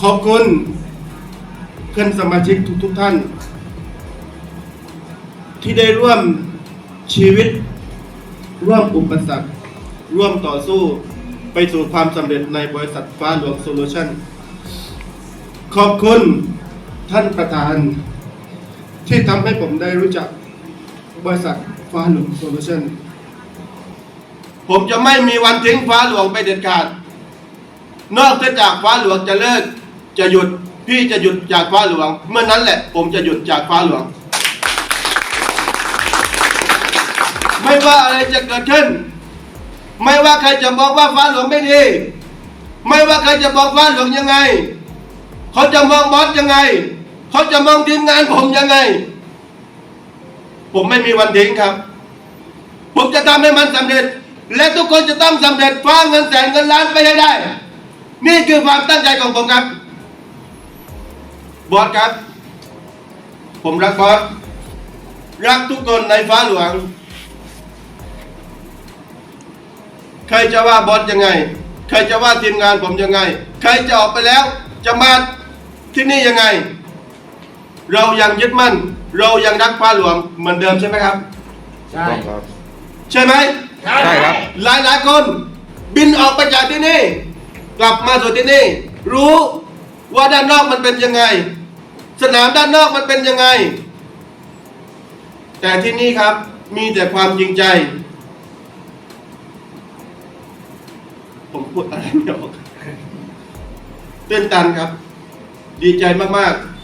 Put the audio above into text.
ขอบคุณเพื่อนสมาชิกทุกๆท่าน ที่ได้ร่วมชีวิต ร่วมอุปสรรค ร่วมต่อสู้ไปสู่ความสำเร็จในบริษัทฟ้าหลวงโซลูชันขอบคุณท่านประธาน ที่ทำให้ผมได้รู้จักบริษัทฟ้าหลวงโซลูชันผมจะไม่มีวันทิ้งฟ้าหลวงไปเด็ดขาด นอกจากฟ้าหลวงจะเลิก จะหยุด พี่จะหยุดจากฟ้าหลวง เมื่อนั้นแหละผมจะหยุดจากฟ้าหลวง ไม่ว่าอะไรจะเกิดขึ้น ไม่ว่าใครจะบอกว่าฟ้าหลวงไม่ดี ไม่ว่าใครจะบอกฟ้าหลวงยังไง เขาจะมองบอสยังไง เขาจะมองทีมงานผมยังไง ผมไม่มีวันทิ้งครับ ผมจะทำให้มันสำเร็จ และทุกคนจะต้องสำเร็จฟ้าเงินแสนเงินล้านไปให้ได้นี่คือความตั้งใจของผมครับ บอสครับ ผมรักบอส รักทุกคนในฟ้าหลวง ใครจะว่าบอสยังไง ใครจะว่าทีมงานผมยังไง ใครจะออกไปแล้ว จะมาที่นี่ยังไง เรายังยึดมั่น เรายังรักฟ้าหลวงเหมือนเดิมใช่ไหมครับ ใช่ต้องครับใช่ไหมใช่ใช่ครับ หลายหลายๆคน บินออกไปจากที่นี่ กลับมาสู่ที่นี่ รู้ ว่าด้านนอกมันเป็นยังไง สนามด้านนอกมันเป็นยังไง แต่ที่นี่ครับมีแต่ความจริงใจ ผมพูดอะไรไม่ออกตื้นตันครับ ดีใจมากๆ